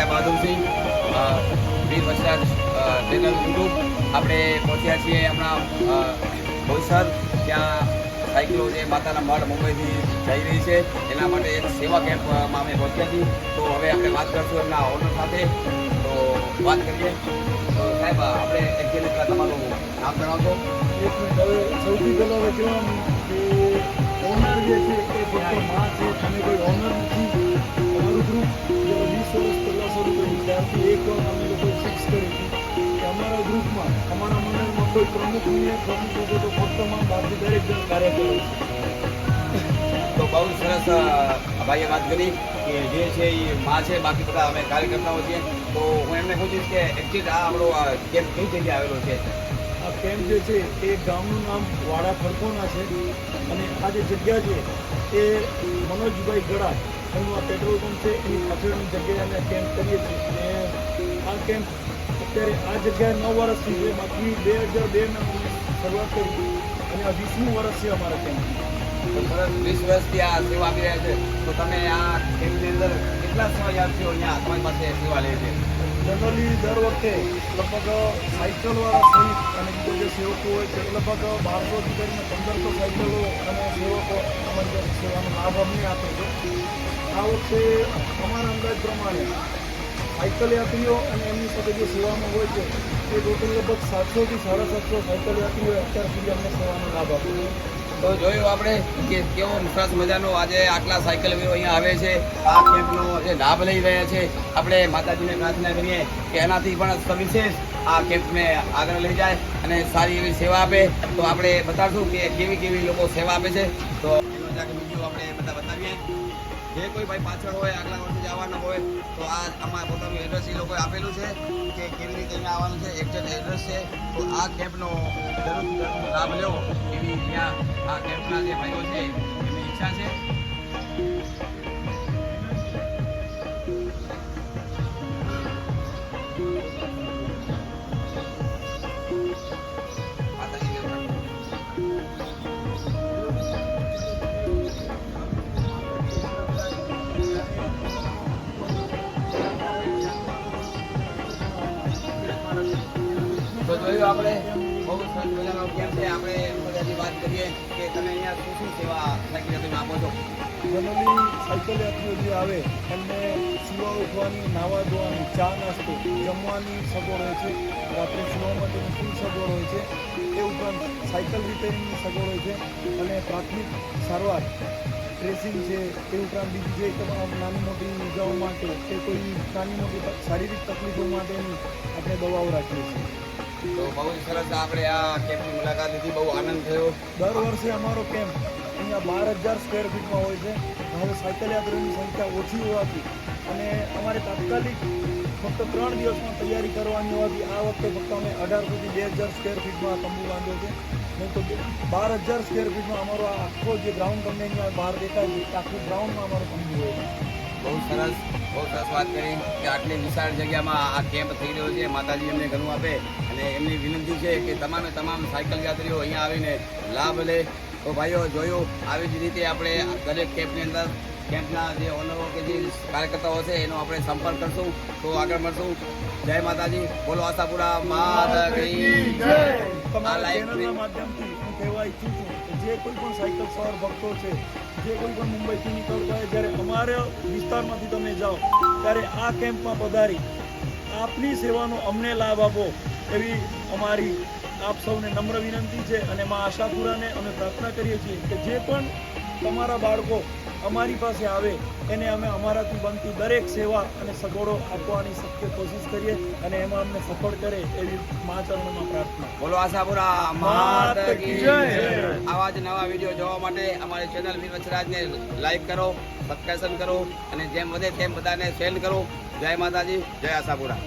જય Bahadursinh Veer Vasraj channel YouTube આપણે પહોંચ્યા છીએ હમણાં બોલસર ત્યાં સાયકલો જે માતાના મઢ મુંબઈથી જઈ રહી છે. એના માટે એક સેવા કેમ્પમાં અમે પહોંચ્યા છીએ. તો હવે આપણે વાત કરશું એમના ઓનર સાથે. તો વાત કરીએ. સાહેબ, આપણે એકચ્યુઅલી તમારું નામ જણાવશો. સૌથી પહેલાં હવે કહેવાનું કે ઓનર જે છે એ ફક્તમાં છે. તમે કોઈ ઓનર નથી અમારું ગ્રુપ ત્યારથી અમે લોકોએ ફિક્સ કરી કે અમારા ગ્રુપમાં અમારા મંડળમાં કોઈ પ્રમુખ નહીં પ્રમુખ હતો તો ફક્તમાં બાકી દરેક જણ કાર્યકરો તો બહુ સરસ ભાઈએ વાત કરી કે જે છે એ માં છે બાકી બધા અમે કાર્યકર્તાઓ છીએ. તો હું એમને પૂછીશ કે એકચ્યુઅલી આ આપણો કેમ્પ કઈ જગ્યાએ આવેલો છે? આ કેમ્પ જે છે એ ગામનું નામ વાડા ફરકોના છે અને આ જે જગ્યા છે એ મનોજભાઈ ગળા એનું આ પેટ્રોલ પંપ છે એની પાછળની જગ્યાએ અમે કેમ્પ કરીએ છીએ. અને આ કેમ્પ અત્યારે આ જગ્યાએ નવ વર્ષથી છે. બાકી બે હજાર બેમાં અમે શરૂઆત કરી અને આ વીસમું વર્ષ છે અમારા કેમ્પ. સરસ વીસ વર્ષથી આ સેવા આપી રહ્યા છે. તો તમે આ કેમ્પની અંદર કેટલા સેવાયાર્થીઓ અહીંયા તમારી પાસે સેવા લે છે? જનરલી દર વખતે લગભગ સાયકલવાળા સહિત અને બીજો જે સેવકો હોય તે લગભગ બારસોથી કરીને પંદરસો સાયકલો અને સેવકો અમારી સેવાનો લાભ અમને આપે છે. આ વખતે અમારા અંદાજ પ્રમાણે સાયકલ યાત્રીઓ અને એમની સાથે જે સેવામાં હોય છે, એ ટોટલ લગભગ સાતસોથી સાડા સાતસો સાયકલ યાત્રીઓ અત્યાર સુધી અમને સેવાનો લાભ આપ્યો તો જોયું આપણે કે કેવો સરસ મજાનો આજે આટલા સાયકલ વીરો અહીંયા આવે છે, આ કેમ્પનો જે લાભ લઈ રહ્યા છે. આપણે માતાજીને પ્રાર્થના કરીએ કે એનાથી પણ સવિશેષ આ કેમ્પને આગળ લઈ જાય અને સારી એવી સેવા આપે. તો આપણે બતાડશું કે કેવી કેવી લોકો સેવા આપે છે. તો જે કોઈ ભાઈ પાછળ હોય, આગલા વર્ષે જવાના હોય, તો આ આમાં પોતાનું એડ્રેસ એ લોકોએ આપેલું છે કે કેવી રીતે અહીંયા આવવાનું છે એક્ઝેક્ટ એડ્રેસ છે. તો આ કેમ્પનો જરૂર લાભ લેવો એવી અહીંયા આ કેમ્પના જે ભાઈઓ છે, એમની ઈચ્છા છે. તો જોયું આપણે, બહુ સરસ મજાનો કેમ છે? આપણે મજાની વાત કરીએ કે તમે અહીંયા શું શું સેવા સાયકલ તમે આપો છો જનરલી સાયકલ યાત્રીઓ જે આવે, એમને સુવા ઉઠવાની, નાવા ધોવાની, ચા નાસ્તો, જમવાની સગવડ હોય છે. રાત્રે સુવા માટેની ફૂલ સગવડ હોય છે. એ ઉપરાંત સાયકલ રિપેરિંગની સગવડ હોય છે અને પ્રાથમિક સારવાર ડ્રેસિંગ છે. તે ઉપરાંત બીજી જે તમામ નાની મોટી ઇજાઓ માટે કે કોઈ નાની મોટી શારીરિક તકલીફો માટેની આપણે દવાઓ રાખીએ છીએ. તો બહુ સરસ આપણે આ કેમ્પની મુલાકાત લીધી બહુ આનંદ થયો. દર વર્ષે અમારો કેમ્પ અહીંયા બાર હજાર સ્ક્વેર ફીટમાં હોય છે. હવે સાયકલ યાત્રીઓની સંખ્યા ઓછી હોવાથી અને અમારે તાત્કાલિક ફક્ત ત્રણ દિવસમાં તૈયારી કરવાની હોવાથી આ વખતે ફક્ત અમે અઢારસોથી બે હજાર સ્ક્વેર ફીટમાં તંબુ બાંધ્યો છે. નહીં તો બાર હજાર સ્ક્વેર ફીટમાં અમારો આ આખો જે ગ્રાઉન્ડ તમને બહાર દેખાય છે આખું ગ્રાઉન્ડમાં અમારો તંબુ હોય છે. બહુ સરસ. બહુ સરસ વાત કરી કે આટલી વિશાળ જગ્યામાં આ કેમ્પ થઈ રહ્યો છે. માતાજી એમને ઘણું આપે અને એમની વિનંતી છે કે તમામે તમામ સાયકલ યાત્રીઓ અહીંયા આવીને લાભ લે. તો ભાઈઓ, જોયું, આવી જ રીતે આપણે દરેક કેમ્પની અંદર કેમ્પના જે ઓનરો કે જે કાર્યકર્તાઓ છે, એનો આપણે સંપર્ક કરશું. તો આગળ મળશું. જય માતાજી. બોલો આશાપુરા. માતા તમારા ચેનલના માધ્યમથી હું કહેવા ઈચ્છું છું કે જે કોઈ પણ સાયકલ સવાર ભક્તો છે જે કોઈ પણ મુંબઈથી નીકળતા હોય જ્યારે અમારા વિસ્તારમાંથી તમે જાઓ ત્યારે આ કેમ્પમાં પધારી આપની સેવાનો અમને લાભ આપો એવી અમારી આપ સૌને નમ્ર વિનંતી છે અને માં આશાપુરાને અમે પ્રાર્થના કરીએ છીએ કે જે પણ તમારા બાળકો અમારી પાસે આવે એને અમે અમારાથી બનતી દરેક સેવા અને સગવડો આપવાની શક્ય કોશિશ કરીએ અને એમાં અમને સફળ કરે એવી મા ચરણમાં પ્રાર્થના. બોલો આશાપુરા માત કી જય. આવા જ નવા વીડિયો જોવા માટે અમારી ચેનલ વીર વચરાજને લાઈક કરો સબસ્ક્રાઇબ કરો અને જેમ વધે તેમ બધાને શેર કરો. જય માતાજી જય આશાપુરા.